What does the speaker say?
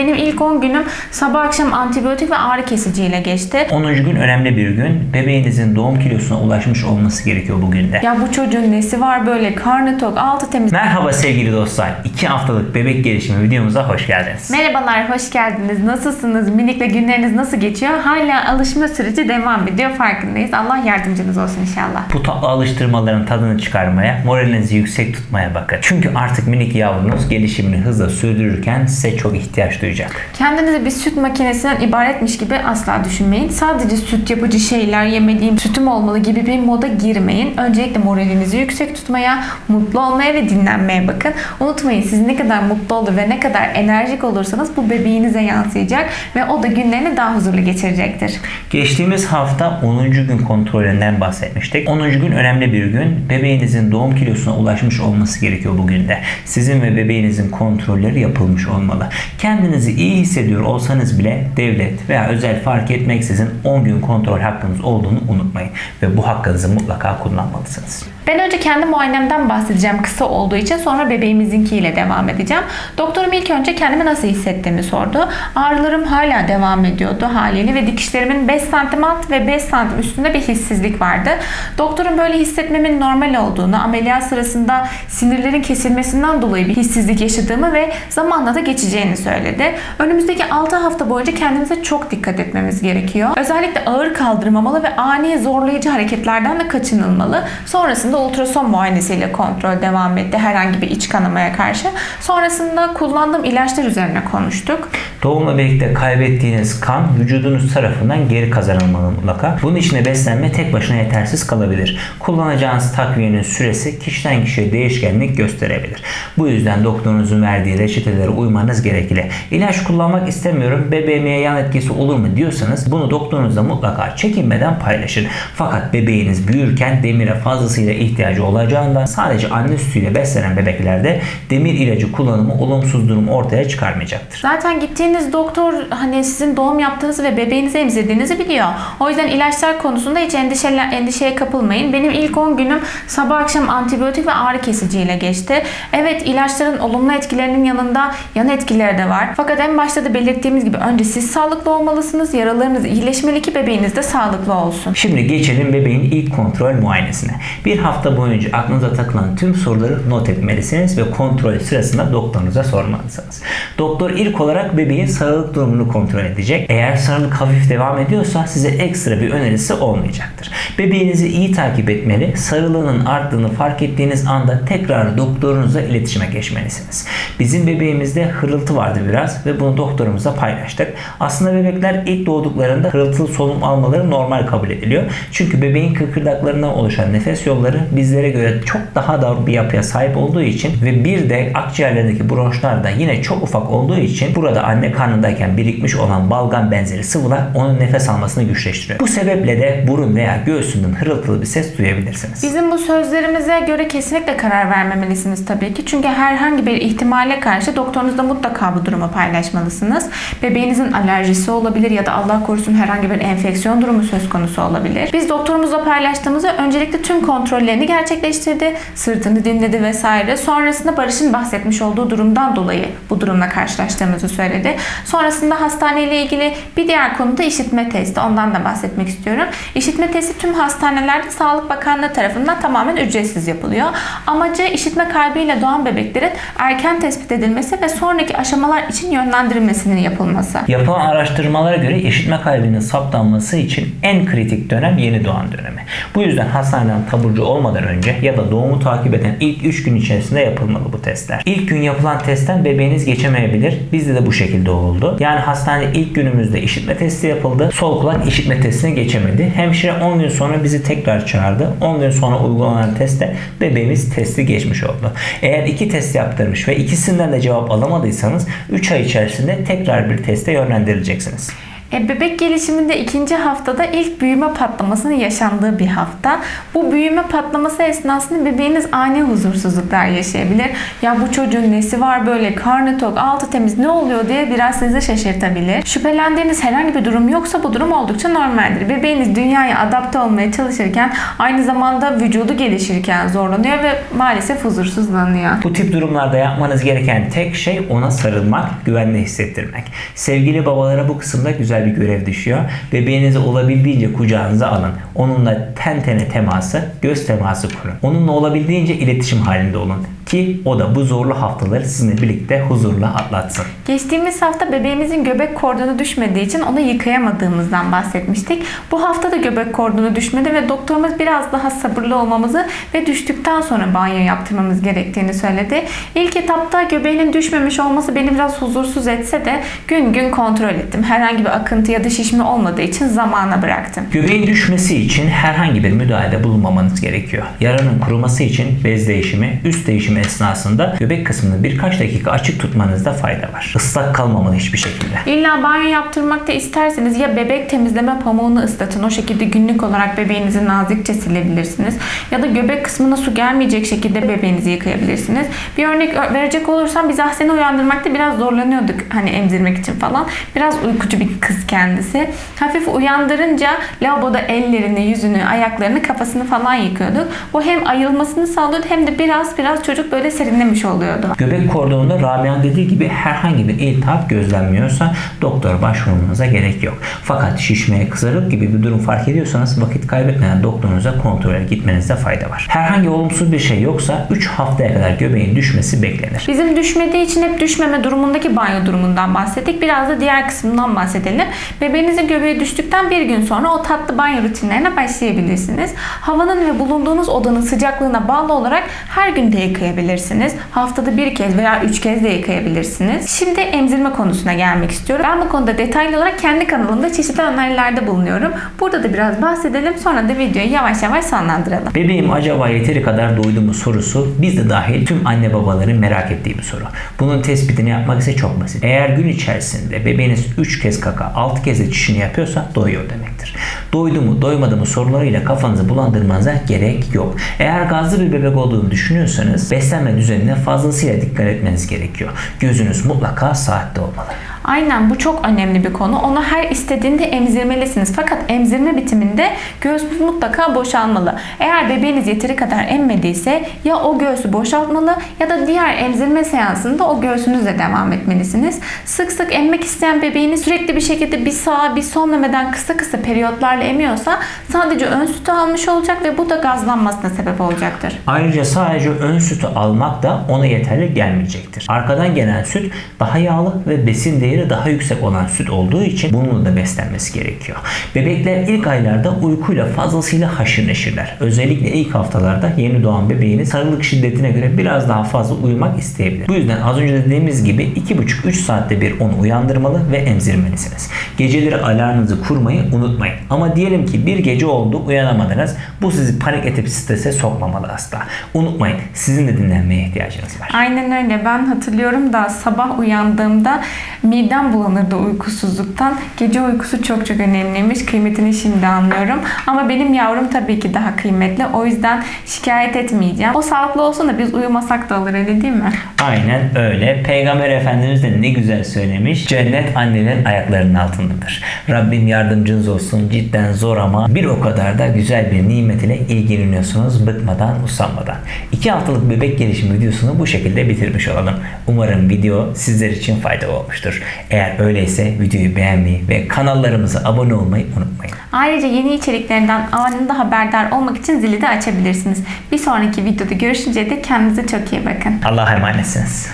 Benim ilk 10 günüm sabah akşam antibiyotik ve ağrı kesiciyle geçti. 10. gün önemli bir gün. Bebeğinizin doğum kilosuna ulaşmış olması gerekiyor bugün de. Ya bu çocuğun nesi var böyle karnı tok, altı temiz. Merhaba sevgili dostlar. 2 haftalık bebek gelişimi videomuza hoş geldiniz. Merhabalar, hoş geldiniz. Nasılsınız? Minikle günleriniz nasıl geçiyor? Hala alışma süreci devam ediyor. Farkındayız. Allah yardımcınız olsun inşallah. Bu tatlı alıştırmaların tadını çıkarmaya, moralinizi yüksek tutmaya bakın. Çünkü artık minik yavrunuz gelişimini hızla sürdürürken size çok ihtiyaç duyacak. Kendinizi bir süt makinesinden ibaretmiş gibi asla düşünmeyin. Sadece süt yapıcı şeyler yemediğim sütüm olmalı gibi bir moda girmeyin. Öncelikle moralinizi yüksek tutmaya, mutlu olmaya ve dinlenmeye bakın. Unutmayın siz ne kadar mutlu olur ve ne kadar enerjik olursanız bu bebeğinize yansıyacak ve o da günlerini daha huzurlu geçirecektir. Geçtiğimiz hafta 10. gün kontrolünden bahsetmiştik. 10. gün önemli bir gün. Bebeğinizin doğum kilosuna ulaşmış olması gerekiyor bugün de. Sizin ve bebeğinizin kontrolleri yapılmış olmalı. Kendinizi iyi hissediyor olsanız bile devlet veya özel fark etmeksizin 10 gün kontrol hakkınız olduğunu unutmayın. Ve bu hakkınızı mutlaka kullanmalısınız. Ben önce kendi muayenemden bahsedeceğim kısa olduğu için sonra bebeğimizinkiyle devam edeceğim. Doktorum ilk önce kendimi nasıl hissettiğimi sordu. Ağrılarım hala devam ediyordu haliyle ve dikişlerimin 5 santim alt ve 5 santim üstünde bir hissizlik vardı. Doktorum böyle hissetmemin normal olduğunu, ameliyat sırasında sinirlerin kesilmesinden dolayı bir hissizlik yaşadığımı ve zamanla da geçeceğini söyledi. Önümüzdeki 6 hafta boyunca kendimize çok dikkat etmemiz gerekiyor. Özellikle ağır kaldırmamalı ve ani zorlayıcı hareketlerden de kaçınılmalı. Sonrasında ultrason muayenesiyle kontrol devam etti herhangi bir iç kanamaya karşı. Sonrasında kullandığım ilaçlar üzerine konuştuk. Doğumla birlikte kaybettiğiniz kan vücudunuz tarafından geri kazanılmalı mutlaka. Bunun için de beslenme tek başına yetersiz kalabilir. Kullanacağınız takviyenin süresi kişiden kişiye değişkenlik gösterebilir. Bu yüzden doktorunuzun verdiği reçetelere uymanız gerekli. İlaç kullanmak istemiyorum, bebeğime yan etkisi olur mu diyorsanız bunu doktorunuzla mutlaka çekinmeden paylaşın. Fakat bebeğiniz büyürken demire fazlasıyla ihtiyacı olacağından sadece anne sütüyle beslenen bebeklerde demir ilacı kullanımı olumsuz durum ortaya çıkarmayacaktır. Zaten gittiğiniz doktor hani sizin doğum yaptığınızı ve bebeğinizi emzirdiğinizi biliyor. O yüzden ilaçlar konusunda hiç endişele, endişeye kapılmayın. Benim ilk 10 günüm sabah akşam antibiyotik ve ağrı kesiciyle geçti. Evet ilaçların olumlu etkilerinin yanında yan etkileri de var. Fakat en başta da belirttiğimiz gibi önce siz sağlıklı olmalısınız. Yaralarınız iyileşmeli ki bebeğiniz de sağlıklı olsun. Şimdi geçelim bebeğin ilk kontrol muayenesine. Bir hafta boyunca aklınıza takılan tüm soruları not etmelisiniz ve kontrol sırasında doktorunuza sormalısınız. Doktor ilk olarak bebeğin sağlık durumunu kontrol edecek. Eğer sarılık hafif devam ediyorsa size ekstra bir önerisi olmayacaktır. Bebeğinizi iyi takip etmeli. Sarılığının arttığını fark ettiğiniz anda tekrar doktorunuza iletişime geçmelisiniz. Bizim bebeğimizde hırıltı vardı biraz ve bunu doktorumuza paylaştık. Aslında bebekler ilk doğduklarında hırıltılı solunum almaları normal kabul ediliyor. Çünkü bebeğin kıkırdaklarından oluşan nefes yolları bizlere göre çok daha dar bir yapıya sahip olduğu için ve bir de akciğerlerindeki bronşlar da yine çok ufak olduğu için burada anne karnındayken birikmiş olan balgam benzeri sıvılar onun nefes almasını güçleştiriyor. Bu sebeple de burun veya göğsünden hırıltılı bir ses duyabilirsiniz. Bizim bu sözlerimize göre kesinlikle karar vermemelisiniz tabii ki. Çünkü herhangi bir ihtimale karşı doktorunuzla mutlaka bu durumu paylaşmalısınız. Bebeğinizin alerjisi olabilir ya da Allah korusun herhangi bir enfeksiyon durumu söz konusu olabilir. Biz doktorumuzla paylaştığımızda öncelikle tüm kontrollerini gerçekleştirdi. Sırtını dinledi vesaire. Sonrasında Barış'ın bahsetmiş olduğu durumdan dolayı bu durumla karşılaştığımızı söyledi. Sonrasında hastaneyle ilgili bir diğer konu da işitme testi. Ondan da bahsetmek istiyorum. İşitme testi tüm hastanelerde Sağlık Bakanlığı tarafından tamamen ücretsiz yapılıyor. Amacı işitme kaybıyla doğan bebeklerin erken tespit edilmesi ve sonraki aşamalar için yönlendirilmesinin yapılması. Yapılan araştırmalara göre işitme kaybının saptanması için en kritik dönem yeni doğan dönemi. Bu yüzden hastaneden taburcu olmadan önce ya da doğumu takip eden ilk 3 gün içerisinde yapılmalı bu testler. İlk gün yapılan testten bebeğiniz geçemeyebilir. Bizde de bu şekilde oldu. Yani hastanede ilk günümüzde işitme testi yapıldı. Sol kulak işitme testine geçemedi. Hemşire 10 gün sonra bizi tekrar çağırdı. 10 gün sonra uygulanan testte bebeğimiz testi geçmiş oldu. Eğer iki test yaptırmış ve ikisinden de cevap alamadıysanız 3 ay içerisinde tekrar bir teste yönlendirileceksiniz. E, bebek gelişiminde ikinci haftada ilk büyüme patlamasının yaşandığı bir hafta. Bu büyüme patlaması esnasında bebeğiniz ani huzursuzluklar yaşayabilir. Ya bu çocuğun nesi var böyle karnı tok, altı temiz ne oluyor diye biraz sizi şaşırtabilir. Şüphelendiğiniz herhangi bir durum yoksa bu durum oldukça normaldir. Bebeğiniz dünyaya adapte olmaya çalışırken aynı zamanda vücudu gelişirken zorlanıyor ve maalesef huzursuzlanıyor. Bu tip durumlarda yapmanız gereken tek şey ona sarılmak, güvenli hissettirmek. Sevgili babalara bu kısımda güzel bir görev düşüyor. Bebeğinizi olabildiğince kucağınıza alın. Onunla ten tene teması, göz teması kurun. Onunla olabildiğince iletişim halinde olun. Ki o da bu zorlu haftaları sizinle birlikte huzurla atlatsın. Geçtiğimiz hafta bebeğimizin göbek kordonu düşmediği için onu yıkayamadığımızdan bahsetmiştik. Bu hafta da göbek kordonu düşmedi ve doktorumuz biraz daha sabırlı olmamızı ve düştükten sonra banyo yaptırmamız gerektiğini söyledi. İlk etapta göbeğinin düşmemiş olması beni biraz huzursuz etse de gün gün kontrol ettim. Herhangi bir akıntı ya da şişme olmadığı için zamana bıraktım. Göbeğin düşmesi için herhangi bir müdahalede bulunmamanız gerekiyor. Yaranın kuruması için bez değişimi, üst değişimi esnasında göbek kısmını birkaç dakika açık tutmanızda fayda var. Islak kalmamalı hiçbir şekilde. İlla banyo yaptırmak da isterseniz ya bebek temizleme pamuğunu ıslatın. O şekilde günlük olarak bebeğinizi nazikçe silebilirsiniz. Ya da göbek kısmına su gelmeyecek şekilde bebeğinizi yıkayabilirsiniz. Bir örnek verecek olursam biz Ahsen'i uyandırmakta biraz zorlanıyorduk. Hani emzirmek için falan. Biraz uykucu bir kız kendisi. Hafif uyandırınca lavaboda ellerini, yüzünü, ayaklarını, kafasını falan yıkıyorduk. Bu hem ayılmasını sağlıyordu hem de biraz biraz çocuk böyle serinlemiş oluyordu. Göbek kordonunda Rabia'nın dediği gibi herhangi bir iltihap gözlenmiyorsa doktor başvurmanıza gerek yok. Fakat şişmeye, kızarık gibi bir durum fark ediyorsanız vakit kaybetmeden doktorunuza kontrole gitmenizde fayda var. Herhangi olumsuz bir şey yoksa 3 haftaya kadar göbeğin düşmesi beklenir. Bizim düşmediği için hep düşmeme durumundaki banyo durumundan bahsettik. Biraz da diğer kısmından bahsedelim. Bebeğinizin göbeği düştükten bir gün sonra o tatlı banyo rutinlerine başlayabilirsiniz. Havanın ve bulunduğunuz odanın sıcaklığına bağlı olarak her gün de yıkayabilirsiniz. Haftada bir kez veya üç kez de yıkayabilirsiniz. Şimdi emzirme konusuna gelmek istiyorum. Ben bu konuda detaylı olarak kendi kanalımda çeşitli önerilerde bulunuyorum. Burada da biraz bahsedelim sonra da videoyu yavaş yavaş sonlandıralım. Bebeğim acaba yeteri kadar doydu mu sorusu biz de dahil tüm anne babaların merak ettiği bir soru. Bunun tespitini yapmak ise çok basit. Eğer gün içerisinde bebeğiniz 3 kez kaka 6 kez de çişini yapıyorsa doyuyor demektir. Doydu mu doymadı mı sorularıyla kafanızı bulandırmanıza gerek yok. Eğer gazlı bir bebek olduğunu düşünüyorsanız beslenme düzenine fazlasıyla dikkat etmeniz gerekiyor. Gözünüz mutlaka saatte olmalı. Aynen bu çok önemli bir konu. Onu her istediğinde emzirmelisiniz. Fakat emzirme bitiminde göğsünüz mutlaka boşalmalı. Eğer bebeğiniz yeteri kadar emmediyse ya o göğsü boşaltmalı ya da diğer emzirme seansında o göğsünüzle devam etmelisiniz. Sık sık emmek isteyen bebeğiniz sürekli bir şekilde bir sağ bir sol memeden kısa kısa periyotlarla emiyorsa sadece ön sütü almış olacak ve bu da gazlanmasına sebep olacaktır. Ayrıca sadece ön sütü almak da ona yeterli gelmeyecektir. Arkadan gelen süt daha yağlı ve besin değeri daha yüksek olan süt olduğu için bununla da beslenmesi gerekiyor. Bebekler ilk aylarda uykuyla fazlasıyla haşır neşirler. Özellikle ilk haftalarda yeni doğan bebeğiniz sarılık şiddetine göre biraz daha fazla uyumak isteyebilir. Bu yüzden az önce dediğimiz gibi 2,5-3 saatte bir onu uyandırmalı ve emzirmelisiniz. Geceleri alarmınızı kurmayı unutmayın. Ama diyelim ki bir gece oldu uyanamadınız. Bu sizi panik edip strese sokmamalı asla. Unutmayın sizin de dinlenmeye ihtiyacınız var. Aynen öyle. Ben hatırlıyorum da sabah uyandığımda midem bulanırdı uykusuzluktan. Gece uykusu çok çok önemliymiş. Kıymetini şimdi anlıyorum. Ama benim yavrum tabii ki daha kıymetli. O yüzden şikayet etmeyeceğim. O sağlıklı olsun da biz uyumasak da olur öyle değil mi? Aynen öyle. Peygamber Efendimiz de ne güzel söylemiş. Cennet annelerin ayaklarının altındadır. Rabbim yardımcınız olsun. Cidden zor ama bir o kadar da güzel bir nimet ile ilgileniyorsunuz bıkmadan, usanmadan. İki haftalık bebek gelişimi videosunu bu şekilde bitirmiş olalım. Umarım video sizler için faydalı olmuştur. Eğer öyleyse videoyu beğenmeyi ve kanallarımıza abone olmayı unutmayın. Ayrıca yeni içeriklerinden anında haberdar olmak için zili de açabilirsiniz. Bir sonraki videoda görüşünceye dek kendinize çok iyi bakın. Allah'a emanetsiniz.